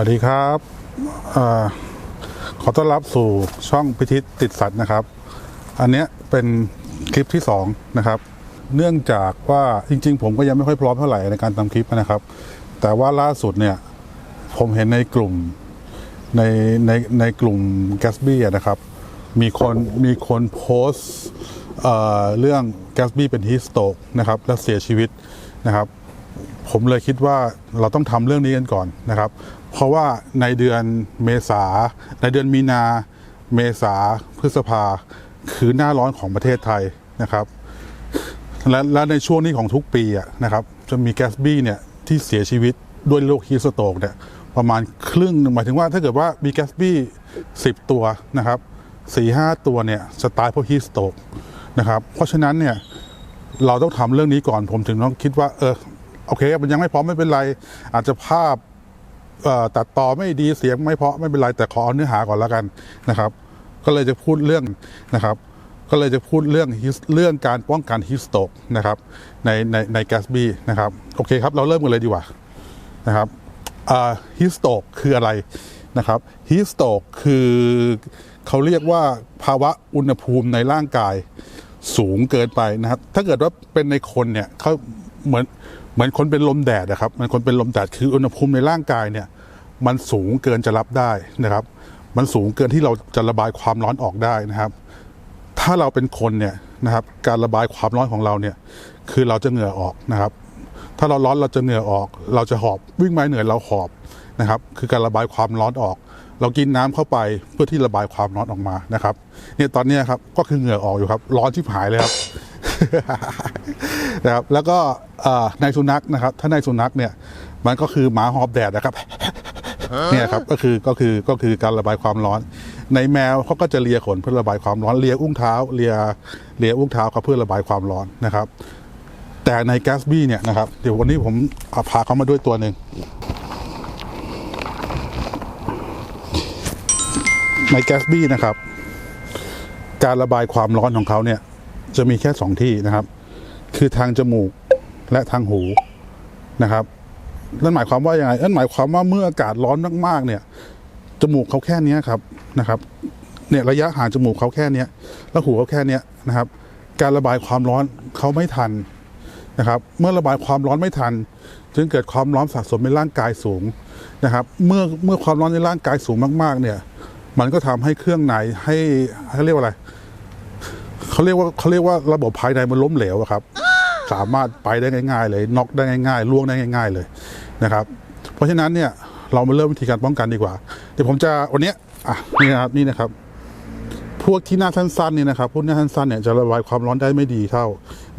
วัสดีครับอขอต้อนรับสู่ช่องพิทิศติดสัตว์นะครับ อันเนี้ยเป็นคลิปที่สองนะครับ เนื่องจากว่าจริง ๆ ผมก็ยังไม่ค่อยพร้อมเท่าไหร่ในการทำคลิปนะครับ แต่ว่าล่าสุดเนี่ยผมเห็นในกลุ่มในในในกลุ่มแกสบี้นะครับ มีคนมีคนโพสต์เเรื่องแกสบี้เป็นฮิสโตกนะครับ และเสียชีวิตนะครับ ผมเลยคิดว่าเราต้องทำเรื่องนี้กันก่อนนะครับ เพราะว่าในเดือนเมษา ในเดือนมีนา เมษาพฤษภาคือหน้าร้อนของประเทศไทยนะครับ และและในช่วงนี้ของทุกปีนะครับ จะมีแกสบี้เนี่ยที่เสียชีวิตด้วยโรคฮีสโตกเนี่ยประมาณครึ่งหมายถึงว่าถ้าเกิดว่ามีแกสบี้สิบตัวนะครับสี่ห้าตัวเนี่ยจะตายเพราะฮีสโตกนะครับ เพราะฉะนั้นเนี่ยเราต้องทำเรื่องนี้ก่อนผมถึงต้องคิดว่าเออ โอเค มันยังไม่พร้อมไม่เป็นไร อาจจะภาพตัดต่อไม่ดีเสียงไม่เพราะไม่เป็นไรแต่ขอเอาเนื้อหาก่อนแล้วกันนะครับ ก็เลยจะพูดเรื่องนะครับ ก็เลยจะพูดเรื่องเรื่องการป้องกันฮิสโตกนะครับในในในแกสบีนะครับโอเคครับเราเริ่มกันเลยดีกว่านะครับฮิสโตกคืออะไรนะครับฮิสโตกคือเขาเรียกว่าภาวะอุณหภูมิในร่างกายสูงเกินไปนะครับถ้าเกิดว่าเป็นในคนเนี่ยเขาเหมือน เหมือนคนเป็นลมแดดนะครับเหมันคนเป็นลมแดดคืออุณหภูมิในร่างกายเนี่ย มันสูงเกินจะรับได้นะครับ มันสูงเกินที่เราจะระบายความร้อนออกได้นะครับ ถ้าเราเป็นคนเนี่ยนะครับ การระบายความร้อนของเราเนี่ย คือเราจะเหงื่อออกนะครับ ถ้าเราร้อนเราจะเหงื่อออก เราจะหอบวิ่งมาเหนื่อยเราหอบนะครับ คือการระบายความร้อนออก เรากินน้ำเข้าไปเพื่อที่ระบายความร้อนออกมานะครับ เนี่ยตอนนี้ครับก็คือเหงื่อออกอยู่ครับ ร้อนชิบหายเลยครับ นะครับแล้วก็เอ่อในสุนัขนะครับ ถ้าในสุนัขเนี่ยมันก็คือหมาหอบแดดนะครับเนี่ยครับก็คือก็คือก็คือการระบายความร้อน ในแมวเขาก็จะเลียขนเพื่อระบายความร้อนเลียอุ้งเท้าเลียเลียอุ้งเท้าเขาเพื่อระบายความร้อนนะครับ แต่ในแกสบี้เนี่ยนะครับเดี๋ยววันนี้ผมเอาพาเขามาด้วยตัวหนึ่งในแกสบี้นะครับ การระบายความร้อนของเขาเนี่ย จะมีแค่สองที่นะครับ คือทางจมูกและทางหูนะครับนั่นหมายความว่าอยังไงนั่นหมายความว่าเมื่ออากาศร้อนมากๆเนี่ยจมูกเขาแค่นี้ครับนะครับเนี่ยระยะห่างจมูกเขาแค่นี้แล้วหูเขาแค่นี้นะครับ การระบายความร้อนเขาไม่ทันนะครับ เมื่อระบายความร้อนไม่ทัน จึงเกิดความร้อนสะสมในร่างกายสูงนะครับ เมื่อเมื่อความร้อนในร่างกายสูงมาก ๆ เนี่ย มันก็ทำให้เครื่องในให้เขาเรียกว่าอะไร เขาเรียกว่าเขาเรียกว่าระบบภายในมันล้มเหลวอะครับ สามารถไปได้ง่าย ๆ เลยน็อกได้ง่ายๆล่วงได้ง่าย ๆเลยนะครับ เพราะฉะนั้นเนี่ยเรามาเริ่มวิธีการป้องกันดีกว่า เดี๋ยวผมจะวันเนี้ยอะนี่นะครับนี่นะครับ พวกที่หน้าสั้นๆเนี่ยนะครับพวกหน้าสั้นๆเนี่ยจะระบายความร้อนได้ไม่ดีเท่า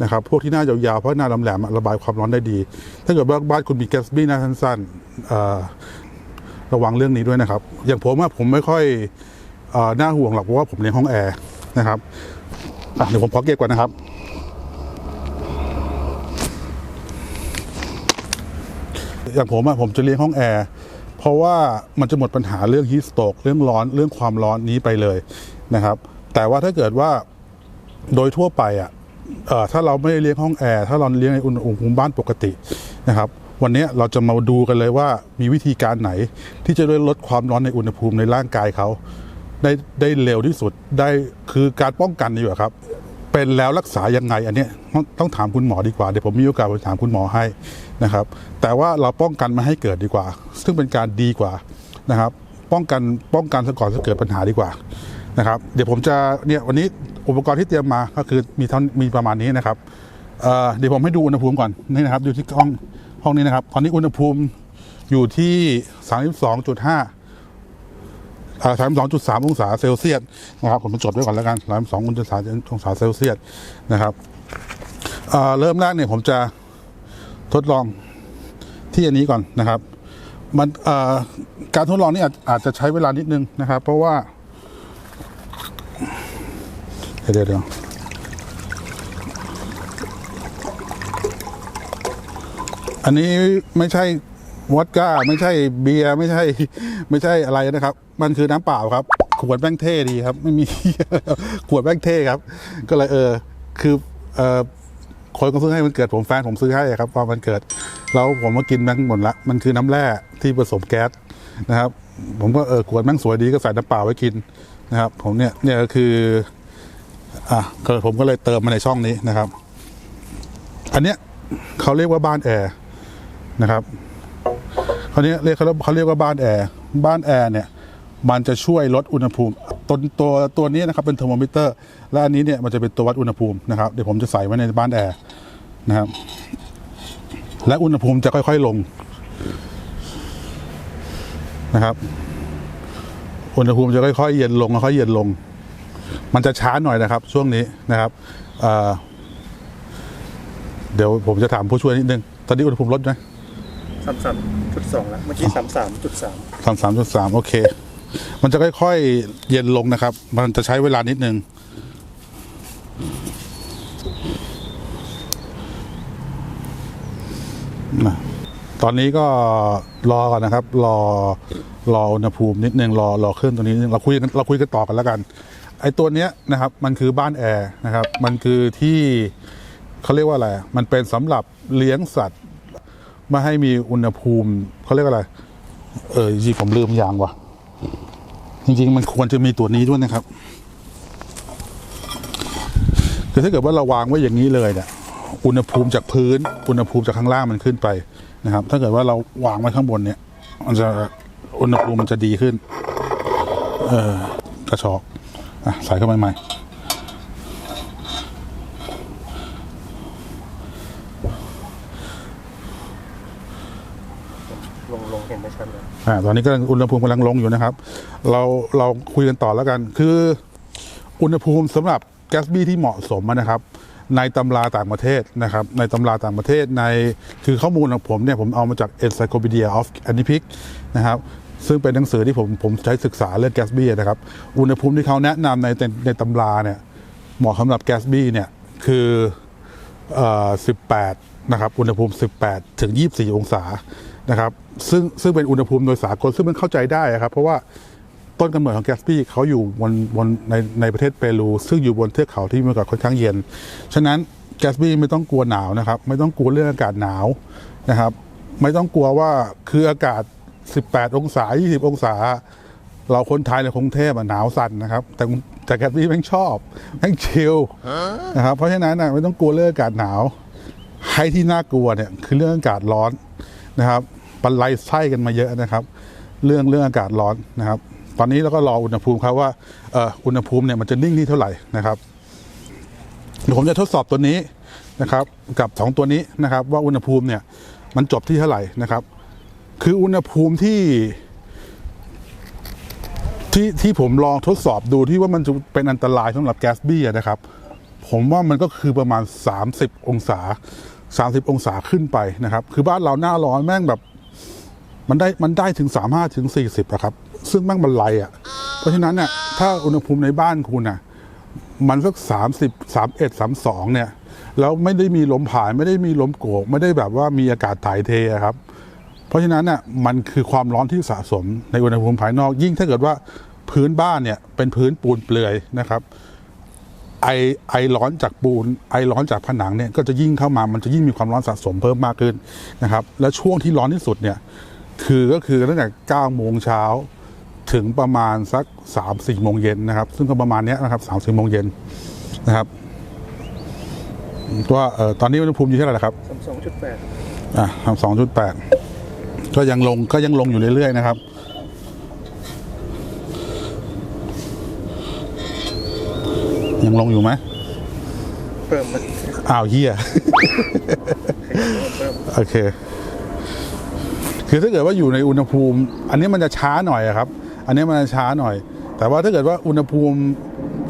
นะครับพวกที่หน้ายาวๆเพราะหน้าแหลมๆอะระบายความร้อนได้ดี ถ้าเกิดว่าบ้านคุณมีแกสบี้หน้าสั้นๆเอ่อระวังเรื่องนี้ด้วยนะครับ อย่างผมอะผมไม่ค่อยเอ่อน่าห่วงหรอกเพราะว่าผมเลี้ยงห้องแอร์นะครับ อะเดี๋ยวผมขอเก็บก่อนนะครับอย่างผมอะผมจะเลี้ยงห้องแอร์เพราะว่ามันจะหมดปัญหาเรื่องฮีสโตกเรื่องร้อนเรื่องความร้อนนี้ไปเลยนะครับ แต่ว่าถ้าเกิดว่าโดยทั่วไปอะถ้าเราไม่ได้เลี้ยงห้องแอร์ถ้าเราเลี้ยงในอุณหภูมิบ้านปกตินะครับ วันนี้เราจะมาดูกันเลยว่ามีวิธีการไหนที่จะด้ลดความร้อนในอุณหภูมิในร่างกายเขา ได้ได้เร็วที่สุดได้คือการป้องกันดีกว่าครับ เป็นแล้วรักษายังไงอันนี้ต้องถามคุณหมอดีกว่าเดี๋ยวผมมีโอกาสไปถามคุณหมอให้นะครับ แต่ว่าเราป้องกันไม่ให้เกิดดีกว่า ซึ่งเป็นการดีกว่านะครับ ป้องกันป้องกันซะก่อนจะเกิดปัญหาดีกว่านะครับ เดี๋ยวผมจะเนี่ยวันนี้อุปกรณ์ที่เตรียมมาก็คือมีเท่ามีประมาณนี้นะครับเเดี๋ยวผมให้ดูอุณหภูมิก่อนนี่นะครับอยู่ที่ห้องห้องนี้นะครับ ตอนนี้อุณหภูมิอยู่ที่ 32.5 สามสองจุดสามองศาเซลเซียสนะครับผมจดไว้ก่อนแล้วกันสามสององศาองศาเซลเซียสนะครับเริ่มแรกเนี่ยผมจะทดลองที่อันนี้ก่อนนะครับมันอ่อการทดลองนี่อาจอาจจะใช้เวลานิดนึงนะครับ เพราะว่า เดี๋ยวเดี๋ยวเดี๋ยวอันนี้ไม่ใช่ วอดก้าไม่ใช่เบียร์ไม่ใช่ ไม่ใช่อะไรนะครับ มันคือน้ำเปล่าครับ ขวดแป้งเท่ดีครับ ไม่มี ขวดแป้งเท่ครับ ก็เลยเออ คือเออคนก็ซื้อให้มันเกิดผมแฟนผมซื้อให้ครับพอมันเกิด แล้วผมมากินแบงหมดละ มันคือน้ำแร่ที่ผสมแก๊สนะครับ ผมก็เออขวดแม่งสวยดีก็ใส่น้ำเปล่าไว้กินนะครับ ผมเนี่ยเนี่ยก็คืออะก็ผมก็เลยเติมมาในช่องนี้นะครับ อันเนี้ยเขาเรียกว่าบ้านแอร์นะครับ คราวนี้เรียกเขาเขาเรียกว่าบ้านแอร์บ้านแอร์เนี่ยมันจะช่วยลดอุณหภูมิตัวตัวตัวนี้นะครับเป็นเทอร์โมมิเตอร์ และอันนี้เนี่ยมันจะเป็นตัววัดอุณหภูมินะครับเดี๋ยวผมจะใส่ไว้ในบ้านแอร์นะครับและอุณหภูมิจะค่อย ๆลงนะครับ อุณหภูมิจะค่อยๆเย็นลงค่อยๆเย็นลง มันจะช้าหน่อยนะครับ ช่วงนี้นะครับเเดี๋ยวผมจะถามผู้ช่วยนิดนึง ตอนนี้อุณหภูมิลดไหมสามสาม จุดสองแล้วเมื่อกี้สามสามจุดสามสามสามจุดสามโอเค มันจะค่อยๆ เย็นลงนะครับ มันจะใช้เวลานิดนึงนะตอนนี้ก็รอก่อนนะครับ รอรออุณหภูมินิดนึงรอรอเครื่องตัวนี้นิดนึงเราคุยกันเราคุยกันต่อกันแล้วกัน ไอ้ตัวเนี้ยนะครับ มันคือบ้านแอร์นะครับ มันคือที่เขาเรียกว่าอะไร มันเป็นสำหรับเลี้ยงสัตว์ ไม่ให้มีอุณหภูมิเขาเรียกว่าอะไร เออจริงผมลืมยางว่ะ จริง ๆ มันควรจะมีตัวนี้ด้วยนะครับคือถ้าเกิดว่าเราวางไว้อย่างนี้เลยเนี่ยอุณหภูมิจากพื้น อุณหภูมิจากข้างล่างมันขึ้นไปนะครับ ถ้าเกิดว่าเราวางไว้ข้างบนเนี่ย มันจะอุณหภูมิมันจะดีขึ้น เออกระชอกอะใส่เข้าไปใหม่ ลงลงเห็นได้ชัดเลย อ่าตอนนี้ก็อุณหภูมิกำลังลงอยู่นะครับ เราเราคุยกันต่อแล้วกัน คืออุณหภูมิสำหรับแก๊สบี้ที่เหมาะสมนะครับในตำราต่างประเทศนะครับ ในตำราต่างประเทศในคือข้อมูลของผมเนี่ยผมเอามาจาก Encyclopedia of a n i p i c นะครับซึ่งเป็นหนังสือที่ผมผมใช้ศึกษาเรื่องแก๊สบี้นะครับ อุณหภูมิที่เขาแนะนำในในตำราเนี่ยเหมาะสำหรับแก๊สบี้เนี่ยคือเอ่อ18 นะครับ อุณหภูมิ 18 ถึง 24 องศา นะครับซึ่งซึ่งเป็นอุณหภูมิโดยสากลซึ่งมันเข้าใจได้ครับ เพราะว่าต้นกำเนิดของแก๊สปี้เขาอยู่บนบนในในประเทศเปรู ซึ่งอยู่บนเทือกเขาที่มีอากาศค่อนข้างเย็น ฉะนั้นแก๊สบี้ไม่ต้องกลัวหนาวนะครับ ไม่ต้องกลัวเรื่องอากาศหนาวนะครับ ไม่ต้องกลัวว่าคืออากาศ 18 องศา 20 องศา เราคนไทยในกรุงเทพหนาวสั่นนะครับ แต่แต่แก๊สบี้แม่งชอบแม่งชิลนะครับเพราะฉะนั้นนะไม่ต้องกลัวเรื่องอากาศหนาวให้ที่น่ากลัวเนี่ยคือเรื่องอากาศร้อนนะครับ บรรลัยไส้กันมาเยอะนะครับ เรื่องเรื่องอากาศร้อนนะครับ ตอนนี้เราก็รออุณหภูมิครับว่าเอ่ออุณหภูมิเนี่ยมันจะนิ่งที่เท่าไหร่นะครับเดี๋ยวผมจะทดสอบตัวนี้นะครับ กับสองตัวนี้นะครับ ว่าอุณหภูมิเนี่ยมันจบที่เท่าไหร่นะครับ คืออุณหภูมิที่ที่ที่ผมลองทดสอบดูที่ว่ามันจะเป็นอันตรายสำหรับแก๊สบี้นะครับ ผมว่ามันก็คือประมาณ 30 องศา 30 องศาขึ้นไปนะครับ คือบ้านเราหน้าร้อนแม่งแบบ มันได้มันได้ถึง 35ถึง40อะครับ ซึ่งแม่งบรรลัยอะเพราะฉะนั้นเนี่ยถ้าอุณหภูมิในบ้านคุณน่ะมันสัก30 31 32เนี่ยแล้วไม่ได้มีลมผ่านไม่ได้มีลมโกก ไม่ได้แบบว่ามีอากาศถ่ายเทครับ เพราะฉะนั้นน่ะมันคือความร้อนที่สะสมในอุณหภูมิภายนอก ยิ่งถ้าเกิดว่าพื้นบ้านเนี่ยเป็นพื้นปูนเปลือยนะครับไอไอร้อนจากปูน ไอร้อนจากผนังเนี่ยก็จะยิ่งเข้ามามันจะยิ่งมีความร้อนสะสมเพิ่มมากขึ้นนะครับ และช่วงที่ร้อนที่สุดเนี่ย คือก็คือตั้งแต่9โมงเช้าถึงประมาณสัก3 4โมงเย็นนะครับ ซึ่งก็ประมาณเนี้ยนะครับ3 4โมงเย็นนะครับว่าเอ่อตอนนี้อุณหภูมิอยู่เท่าไหร่ล่ะครับสามสองจุดแปดอะทำสองจุดแปดก็ยังลงก็ยังลงอยู่เรื่อยๆนะครับยังลงอยู่ไหมเพิ่มมันอ้าวเฮียเพิ่มโอเค คือถ้าเกิดว่าอยู่ในอุณหภูมิ อันนี้มันจะช้าหน่อยครับ อันนี้มันจะช้าหน่อย แต่ว่าถ้าเกิดว่าอุณหภูมิ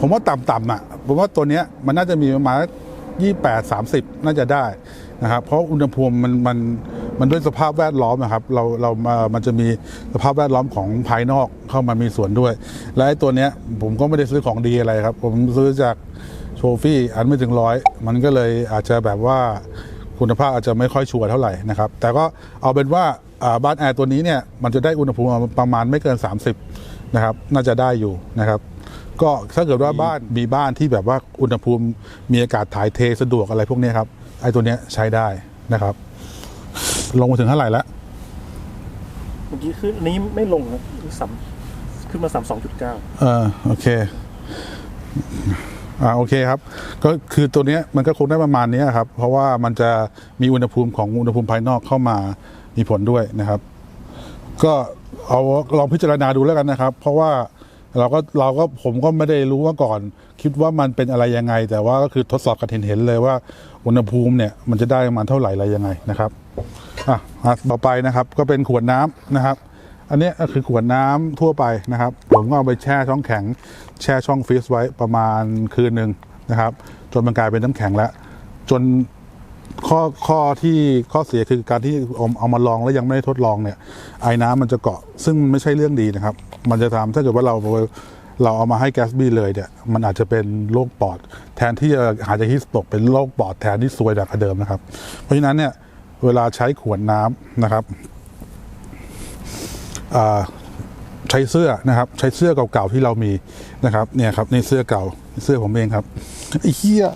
ผมว่าต่ำๆอะผมว่าตัวเนี้ยมันน่าจะมีประมาณยี่แปดสามสิบน่าจะได้นะครับเพราะอุณหภูมิมันมันมันด้วยสภาพแวดล้อมนะครับเราเรามามันจะมีสภาพแวดล้อมของภายนอกเข้ามามีส่วนด้วย และไอ้ตัวเนี้ยผมก็ไม่ได้ซื้อของดีอะไรครับ ผมซื้อจากโชฟี่อันไม่ถึงร้อยมันก็เลยอาจจะแบบว่าคุณภาพอาจจะไม่ค่อยชัวร์เท่าไหร่นะครับ แต่ก็เอาเป็นว่า บ้านแอร์ตัวนี้เนี่ยมันจะได้อุณหภูมิประมาณไม่เกิน 30นะครับน่าจะได้อยู่นะครับก็ถ้าเกิดว่าบ้านมีบ้านที่แบบว่าอุณหภูมิมีอากาศถ่ายเทสะดวกอะไรพวกเนี้ยครับไอ้ตัวเนี้ยใช้ได้นะครับ ลงมาถึงเท่าไหร่แล้วเมื่อกี้คืออันนี้ไม่ลงนะสามขึ้นมาสามสองจุดเก้าเออโอเคอ่าโอเคครับ ก็คือตัวเนี้ยมันก็คงได้ประมาณเนี้ยครับ เพราะว่ามันจะมีอุณหภูมิของอุณหภูมิภายนอกเข้ามา มีผลด้วยนะครับ ก็เอาลองพิจารณาดูแล้วกันนะครับ เพราะว่าเราก็เราก็ผมก็ไม่ได้รู้มาก่อน คิดว่ามันเป็นอะไรยังไง แต่ว่าก็คือทดสอบกันเห็นเห็นๆเลยว่าอุณหภูมิเนี่ยมันจะได้ประมาณเท่าไหร่อะไรยังไงนะครับอะต่อไปนะครับก็เป็นขวดน้ำนะครับ อันนี้ก็คือขวดน้ำทั่วไปนะครับ ผมก็เอาไปแช่ช่องแข็ง แช่ช่องฟรีซไว้ประมาณคืนหนึ่งนะครับ จนมันกลายเป็นน้ำแข็งแล้วจน ข้อข้อที่ข้อเสียคือการที่เอาเอามาลองแล้วยังไม่ได้ทดลองเนี่ยไอ้น้ำมันจะเกาะซึ่งไม่ใช่เรื่องดีนะครับ มันจะทำถ้าเกิดว่าเราเราเอามาให้แก๊สบี้เลยเนี่ยมันอาจจะเป็นโรคปอด แทนที่จะหายใจฮิสโตกเป็นโรคปอดแทนที่ซวยจากเดิมนะครับ เพราะฉะนั้นเนี่ยเวลาใช้ขวดน้ำนะครับใช้เสื้อนะครับ ใช้เสื้อเก่าๆที่เรามีนะครับเนี่ยครับนี่เสื้อเก่าเสื้อผมเองครับไอ้เหี้ย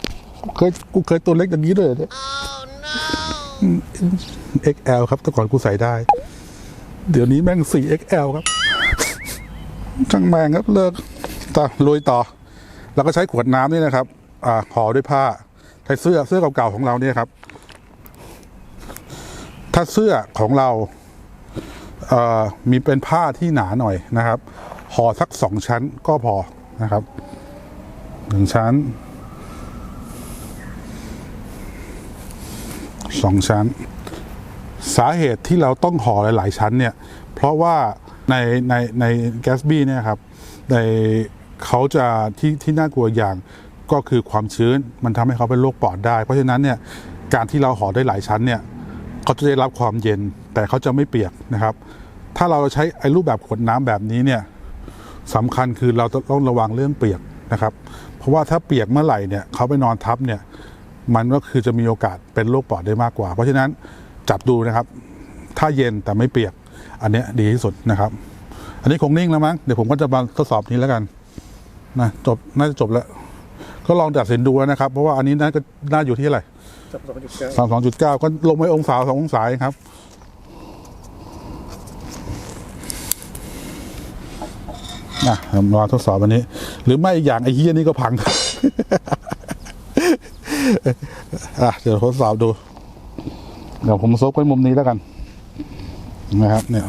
เคยกูเคยตัวเล็กอย่างนี้ด้วยเอเนี่ย XL ครับแต่ก่อนกูใส่ได้ เดี๋ยวนี้แม่ง 4XL ครับช่างแมงครับเลิกต่อลุยต่อ แล้วก็ใช้ขวดน้ำนี่นะครับ อ่าห่อด้วยผ้าใช้เสื้อเสื้อเก่าๆของเราเนี่ยครับ ถ้าเสื้อของเราเอ่อมีเป็นผ้าที่หนาหน่อยนะครับห่อสักสองชั้นก็พอนะครับหนึ่งชั้น สองชั้น สาเหตุที่เราต้องห่อหลาย ๆ ชั้นเนี่ย เพราะว่าในในในแกสบี้เนี่ยครับในเขาจะที่ที่น่ากลัวอย่างก็คือความชื้นมันทำให้เขาเป็นโรคปอดได้ เพราะฉะนั้นเนี่ยการที่เราห่อได้หลายชั้นเนี่ยเขาจะได้รับความเย็นแต่เขาจะไม่เปียกนะครับ ถ้าเราใช้ไอ้รูปแบบขวดน้ำแบบนี้เนี่ยสำคัญคือเราต้องระวังเรื่องเปียกนะครับ เพราะว่าถ้าเปียกเมื่อไหร่เนี่ยเขาไปนอนทับเนี่ย มันก็คือจะมีโอกาสเป็นโรคปอดได้มากกว่า เพราะฉะนั้นจับดูนะครับ ถ้าเย็นแต่ไม่เปียก อันเนี้ยดีที่สุดนะครับ อันนี้คงนิ่งแล้วมั้งเดี๋ยวผมก็จะมาทดสอบนี้แล้วกันนะจบน่าจะจบแล้ว ก็ลองตัดสินดูแล้วนะครับ เพราะว่าอันนี้น่าจะน่าอยู่ที่อะไหรจับสองจุดเก้าสามสองจุดเก้าก็ลงไปองศาสององศาเองครับ นะรอทดสอบวันนี้ หรือไม่อีกอย่างไอ้เฮียนี่ก็พัง อะเดี๋ยวทดสอบดู เดี๋ยวผมซกไปมุมนี้แล้วกัน นะครับ เนี่ย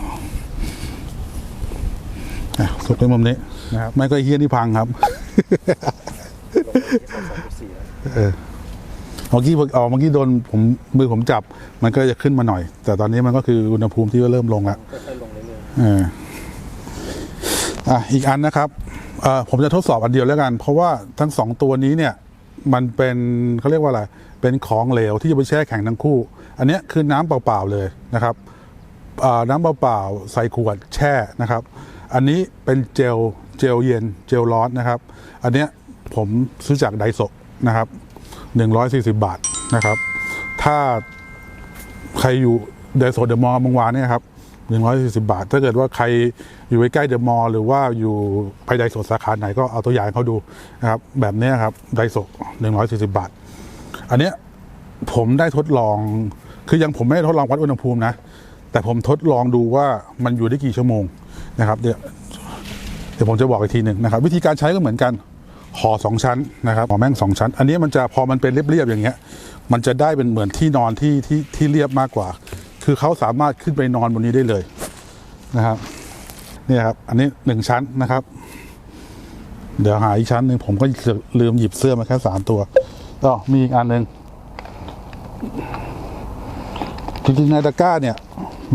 อะซกไปมุมนี้นะครับ ไม่ก็ไอ้เฮียนี่พังครับลงไปที่สองสองจุดสี่แล้วเออเมื่อกี้ออกเมื่อกี้โดนผมมือผมจับ มันก็จะขึ้นมาหน่อย แต่ตอนนี้มันก็คืออุณหภูมิที่เริ่มลงแล้วค่อยๆลงเรื่อยเอออะอีกอันนะครับเอ่อผมจะทดสอบอันเดียวแล้วกัน เพราะว่าทั้งสองตัวนี้เนี่ย มันเป็นเขาเรียกว่าอะไร เป็นของเหลวที่จะไปแช่แข็งทั้งคู่ อันนี้คือน้ำเปล่าๆเลยนะครับน้ำเปล่าๆใส่ขวดแช่นะครับ อันนี้เป็นเจลเจลเย็นเจลร้อนนะครับ อันนี้ผมซื้อจากไดโซนะครับหนึ่งร้อยสี่สิบาทนะครับ ถ้าใครอยู่เดโซเดอะมอลล์บางวานเนี่ยครับหนึ่งร้อยสี่สิบาท ถ้าเกิดว่าใคร อยู่ใกล้เดอะมอลล์หรือว่าอยู่ไปไดโซสาขาไหนก็เอาตัวอย่างเขาดูนะครับแบบนี้ครับไดโซหนึ่งร้อยสี่สิบาท อันเนี้ยผมได้ทดลองคือยังผมไม่ได้ทดลองวัดอุณหภูมินะ แต่ผมทดลองดูว่ามันอยู่ได้กี่ชั่วโมงนะครับ เดี๋ยวเดี๋ยวผมจะบอกอีกทีหนึ่งนะครับ วิธีการใช้ก็เหมือนกันห่อสองชั้นนะครับห่อแม่งสองชั้น อันนี้มันจะพอมันเป็นเรียบๆอย่างเงี้ย มันจะได้เป็นเหมือนที่นอนที่ที่ที่เรียบมากกว่า คือเขาสามารถขึ้นไปนอนบนนี้ได้เลยนะครับ เนี่ยครับ อันนี้หนึ่งชั้นนะครับ เดี๋ยวหาอีกชั้นหนึ่งผมก็ลืมหยิบเสื้อมาแค่สามตัวก็มีอีกอันหนึ่งจริงๆในตะกร้าเนี่ย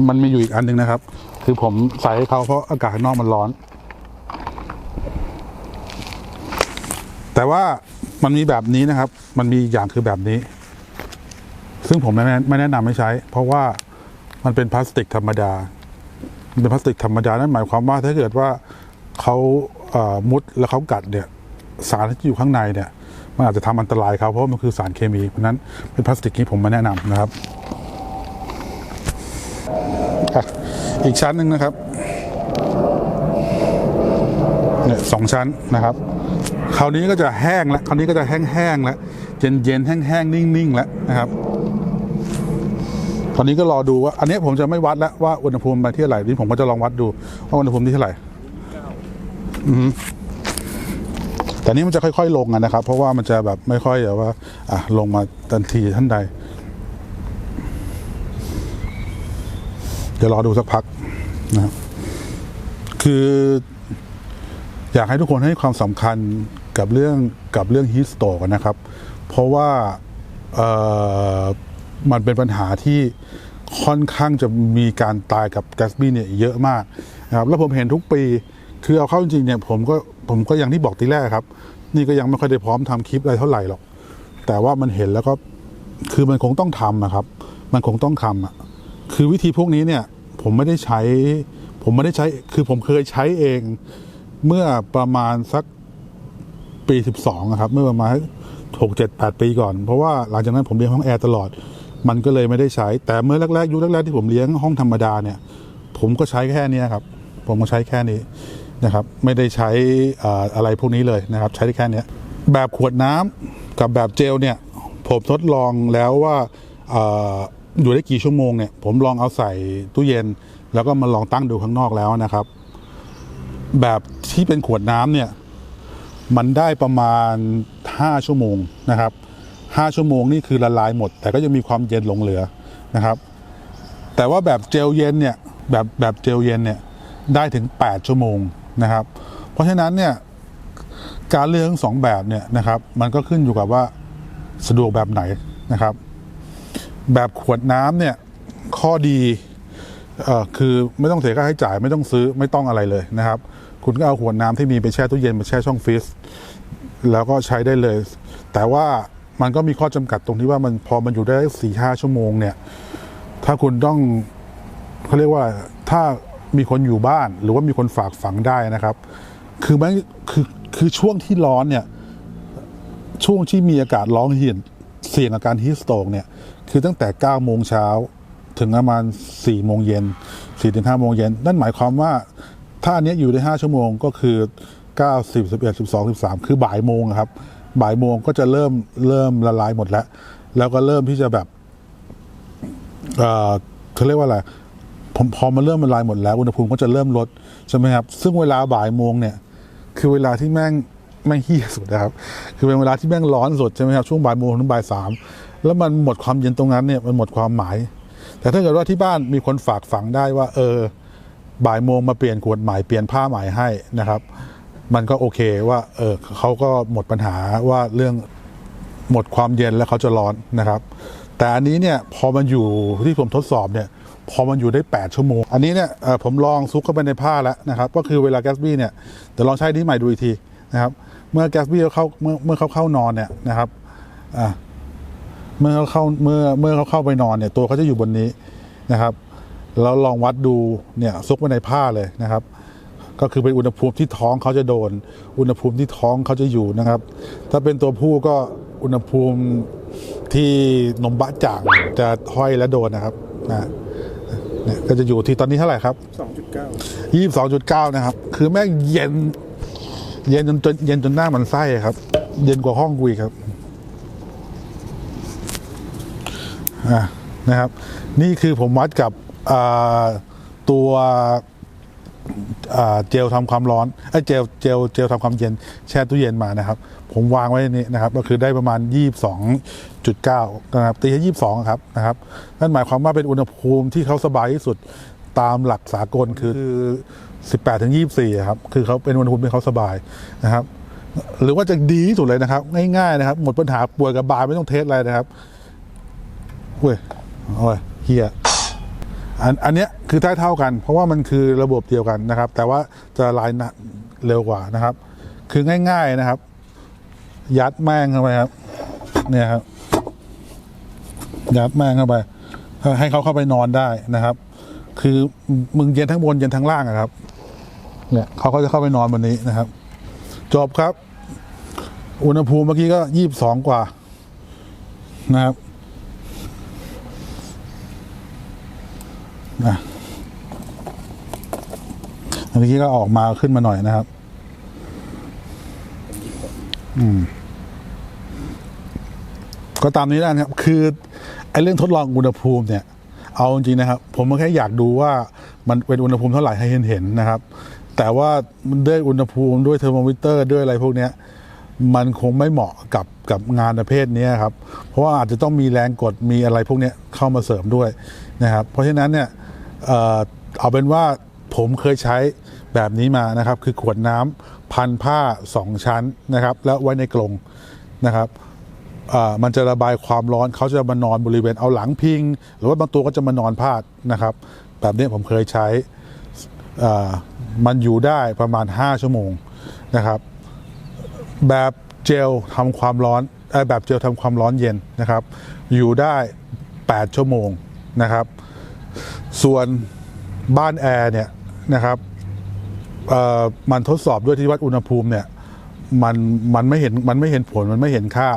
มันมีอยู่อีกอันหนึ่งนะครับ คือผมใส่ให้เขาเพราะอากาศข้างนอกมันร้อน แต่ว่ามันมีแบบนี้นะครับ มันมีอย่างคือแบบนี้ ซึ่งผมไม่แนะไม่แนะนำให้ใช้ เพราะว่ามันเป็นพลาสติกธรรมดา เป็นพลาสติกธรรมดานั่นหมายความว่าถ้าเกิดว่าเขามุดแล้วเขากัดเนี่ยสารที่อยู่ข้างในเนี่ยมันอาจจะทำอันตรายเขาเพราะมันคือสารเคมี เพราะนั้นเป็นพลาสติกนี้ผมม่แนะนำนะครับ อีกชั้นหนึ่งนะครับเนี่ยสองชั้นนะครับ คราวนี้ก็จะแห้งแล้วคราวนี้ก็จะแห้งๆแล้วเย็นๆแห้งๆนิ่งๆแล้วนะครับ อนนี้ก็รอดูว่า อันนี้ผมจะไม่วัดแล้วว่าอุณหภูมิไปที่เท่าไหร่นี่ผมก็จะลองวัดดูว่าอุณหภูมิที่เท่าไหร่อือฮึแต่นี่มันจะค่อย ๆ ลงนะครับ เพราะว่ามันจะแบบไม่ค่อยแบบว่าอะลงมาทันทีท่านใดเดี๋ยวรอดูสักพักนะครับคือ อยากให้ทุกคนให้ความสำคัญกับเรื่องกับเรื่องฮีสโตกนะครับ เพราะว่าเอ่อ มันเป็นปัญหาที่ค่อนข้างจะมีการตายกับแกสบี้เนี่ยเยอะมากนะครับแล้วผมเห็นทุกปีคือเอาเข้าจริงเนี่ยผมก็ผมก็อย่างที่บอกทีแรกครับ นี่ก็ยังไม่ค่อยได้พร้อมทำคลิปอะไรเท่าไหร่หรอก แต่ว่ามันเห็นแล้วก็คือมันคงต้องทำนะครับ มันคงต้องทำอะคือวิธีพวกนี้เนี่ยผมไม่ได้ใช้ ผมไม่ได้ใช้คือผมเคยใช้เองเมื่อประมาณสักปี 12ครับ เมื่อประมาณหกเจ็ดแปดปีก่อน เพราะว่าหลังจากนั้นผมเลี้ยงห้องแอร์ตลอด มันก็เลยไม่ได้ใช้ แต่เมื่อแรกๆยุคแรกๆที่ผมเลี้ยงห้องธรรมดาเนี่ย ผมก็ใช้แค่นี้ครับ ผมก็ใช้แค่นี้นะครับ ไม่ได้ใช้อ่ออะไรพวกนี้เลยนะครับ ใช้ได้แค่นี้แบบขวดน้ำกับแบบเจลเนี่ย ผมทดลองแล้วว่าเอ่ออยู่ได้กี่ชั่วโมงเนี่ย ผมลองเอาใส่ตู้เย็น แล้วก็มาลองตั้งดูข้างนอกแล้วนะครับ แบบที่เป็นขวดน้ำเนี่ย มันได้ประมาณ 5 ชั่วโมงนะครับ 5 ชั่วโมงนี่คือละลายหมด แต่ก็ยังมีความเย็นหลงเหลือนะครับ แต่ว่าแบบเจลเย็นเนี่ยแบบแบบเจลเย็นเนี่ยได้ถึง 8 ชั่วโมงนะครับ เพราะฉะนั้นเนี่ยการเลือกทั้งสองแบบเนี่ยนะครับ มันก็ขึ้นอยู่กับว่าสะดวกแบบไหนนะครับ แบบขวดน้ำเนี่ยข้อดีออคือไม่ต้องเสียค่าใช้จ่ายไม่ต้องซื้อไม่ต้องอะไรเลยนะครับ คุณก็เอาขวดน้ำที่มีไปแช่ตู้เย็นไปแช่ช่องฟรีซแล้วก็ใช้ได้เลย แต่ว่า มันก็มีข้อจำกัดตรงที่ว่ามันพอมันอยู่ได้สี่ห้าชั่วโมงเนี่ย ถ้าคุณต้องเขาเรียกว่าถ้ามีคนอยู่บ้านหรือว่ามีคนฝากฝังได้นะครับ คือมันคือคือช่วงที่ร้อนเนี่ย ช่วงที่มีอากาศร้อนเหี่ยนเสี่ยงอาการฮีสโตกเนี่ย คือตั้งแต่9โมงเช้าถึงประมาณ4โมงเย็น4ถึง5โมงเย็นนั่นหมายความว่าถ้าอันนี้อยู่ได้ 5 ชั่วโมงก็คือ 9 10 11 12 13 คือบ่ายโมงครับ บ่ายโมงก็จะเริ่มเริ่มละลายหมดแล้ว แล้วก็เริ่มที่จะแบบเอ่อเขาเรียกว่าอะไรผมพอมันเริ่มละลายหมดแล้ว อุณหภูมิก็จะเริ่มลดใช่ไหมครับ ซึ่งเวลาบ่ายโมงเนี่ย คือเวลาที่แม่งแม่งเฮี้ยสุดนะครับ คือเป็นเวลาที่แม่งร้อนสุดใช่ไหมครับช่วงบ่ายโมงถึงบ่ายสามแล้วมันหมดความเย็นตรงนั้นเนี่ยมันหมดความหมาย แต่ถ้าเกิดว่าที่บ้านมีคนฝากฝังได้ว่า เออ บ่ายโมงมาเปลี่ยนขวดใหม่เปลี่ยนผ้าใหม่ให้นะครับ มันก็โอเคว่าเออเขาก็หมดปัญหาว่าเรื่องหมดความเย็นแล้วเขาจะร้อนนะครับ แต่อันนี้เนี่ยพอมันอยู่ที่ผมทดสอบเนี่ยพอมันอยู่ได้ 8 ชั่วโมง อันนี้เนี่ยเอ่อผมลองซุกเข้าไปในผ้าแล้วนะครับ ก็คือเวลาแกสบี้เนี่ยเดี๋ยวลองใช้ที่ใหม่ดูอีกทีนะครับเมื่อแกสบี้เขาเมื่อเมื่อเขาเข้านอนเนี่ยนะครับอะเมื่อเขาเข้าเมื่อเมื่อเขาเข้าไปนอนเนี่ยตัวเขาจะอยู่บนนี้นะครับแล้วลองวัดดูเนี่ยซุกไว้ในผ้าเลยนะครับ ก็คือเป็นอุณหภูมิที่ท้องเขาจะโดน อุณหภูมิที่ท้องเขาจะอยู่นะครับ ถ้าเป็นตัวผู้ก็อุณหภูมิที่นมบะจ่างจะห้อยและโดนนะครับนะเนี่ยก็จะอยู่ที่ตอนนี้เท่าไหร่ครับสองจุดเก้ายี่สิบสองจุดเก้านะครับ คือแม่งเย็น เย็นจนจนเย็นจนหน้ามันไส้ครับ เย็นกว่าห้องกุยครับอะนะครับ นี่คือผมวัดกับอ่าตัวอ่า เจลทำความร้อนไอ้เจลเจลเจลทำความเย็นแช่ตู้เย็นมานะครับ ผมวางไว้นนี้นะครับก็คือได้ประมาณ 22.9นะครับตีให้22ครับนะครับนั่นหมายความว่าเป็นอุณหภูมิที่เขาสบายที่สุดตามหลักสากลคือ18ถึง24ครับคือเขาเป็นอุณหภูมิที่เขาสบายนะครับ หรือว่าจะดีที่สุดเลยนะครับ ง่ายๆนะครับ หมดปัญหาป่วยกับบายไม่ต้องเทสอะไรนะครับเว้ยโอ้ยเฮีย อันอันเนี้ยคือเท่าเท่ากัน เพราะว่ามันคือระบบเดียวกันนะครับ แต่ว่าจะลายเร็วกว่านะครับ คือง่าย ๆนะครับ ยัดแม่งเข้าไปครับ เนี่ยครับ ยัดแม่งเข้าไป ให้เขาเข้าไปนอนได้นะครับ คือมึงเย็นทั้งบนเย็นทั้งล่างอะครับ เนี่ยเขาก็จะเข้าไปนอนบนนี้นะครับ จบครับ อุณหภูมิเมื่อกี้ก็ยี่สิบสองกว่านะครับ นะเมื่อกี้ก็ออกมาขึ้นมาหน่อยนะครับ อืม ก็ตามนี้แล้วนะครับ คือไอ้เรื่องทดลองอุณหภูมิเนี่ย เอาจริงนะครับ ผมก็แค่อยากดูว่ามันเป็นอุณหภูมิเท่าไหร่ให้เห็นเห็นนะครับ แต่ว่าด้วยอุณหภูมิด้วยเทอร์โมมิเตอร์ด้วยอะไรพวกเนี้ย มันคงไม่เหมาะกับกับงานประเภทนี้ครับ เพราะว่าอาจจะต้องมีแรงกดมีอะไรพวกเนี้ยเข้ามาเสริมด้วยนะครับ เพราะฉะนั้นเนี่ย เออเอาเป็นว่าผมเคยใช้แบบนี้มานะครับ คือขวดน้ำพันผ้าสองชั้นนะครับ แล้วไว้ในกรงนะครับมันจะระบายความร้อนเขาจะมานอนบริเวณเอาหลังพิง หรือว่าบางตัวก็จะมานอนพาดนะครับ แบบนี้ผมเคยใช้มันอยู่ได้ประมาณ 5 ชั่วโมงนะครับ แบบเจลทำความร้อนเอ่อแบบเจลทำความร้อนเย็นนะครับ อยู่ได้ 8 ชั่วโมงนะครับ ส่วนบ้านแอร์เนี่ยนะครับมันทดสอบด้วยที่วัดอุณหภูมิเนี่ยมันมันไม่เห็นมันไม่เห็นผลมันไม่เห็นค่า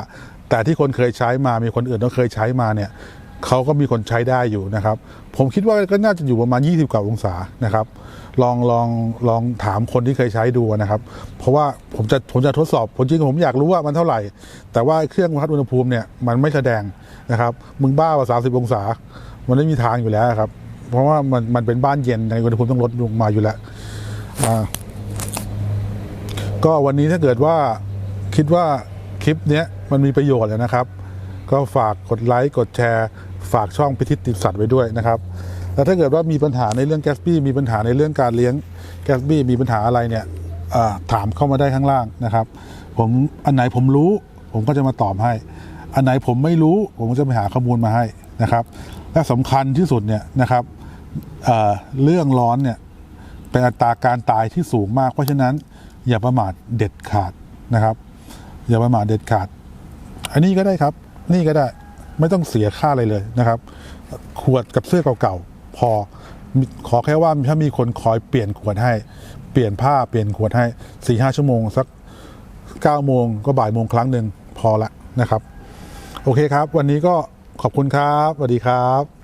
แต่ที่คนเคยใช้มามีคนอื่นก็เคยใช้มาเนี่ยเขาก็มีคนใช้ได้อยู่นะครับ ผมคิดว่าก็น่าจะอยู่ประมาณ 20 กว่าองศานะครับ ลองลองลองถามคนที่เคยใช้ดูนะครับ เพราะว่าผมจะผมจะทดสอบผลจริงผมอยากรู้ว่ามันเท่าไหร่ แต่ว่าเครื่องวัดอุณหภูมิเนี่ยมันไม่แสดงนะครับ มึงบ้าว่า30 องศา มันไม่มีทางอยู่แล้วครับ เพราะว่ามันมันเป็นบ้านเย็นในอุณหภูมิต้องลดลงมาอยู่แล้วอ่าก็วันนี้ถ้าเกิดว่าคิดว่าคลิปเนี้ยมันมีประโยชน์นะครับ ก็ฝากกดไลค์กดแชร์ฝากช่องพิทิติดสัตว์ไว้ด้วยนะครับแล้วถ้าเกิดว่ามีปัญหาในเรื่องแกสบี้มีปัญหาในเรื่องการเลี้ยงแกสบี้มีปัญหาอะไรเนี่ยอ่าถามเข้ามาได้ข้างล่างนะครับ ผมอันไหนผมรู้ ผมก็จะมาตอบให้ อันไหนผมไม่รู้ ผมก็จะไปหาข้อมูลมาให้นะครับ และสำคัญที่สุดเนี่ยนะครับ เรื่องร้อนเนี่ยเป็นอัตราการตายที่สูงมาก เพราะฉะนั้นอย่าประมาทเด็ดขาดนะครับ อย่าประมาทเด็ดขาด อันนี้ก็ได้ครับ นี่ก็ได้ไม่ต้องเสียค่าอะไรเลยนะครับ ขวดกับเสื้อเก่าๆพอขอแค่ว่าถ้ามีคนคอยเปลี่ยนขวดให้เปลี่ยนผ้าเปลี่ยนขวดให้สี่ห้าชั่วโมงสักเก้าโมงก็บ่ายโมงครั้งหนึ่งพอละนะครับ โอเคครับ วันนี้ก็ขอบคุณครับสวัสดีครับ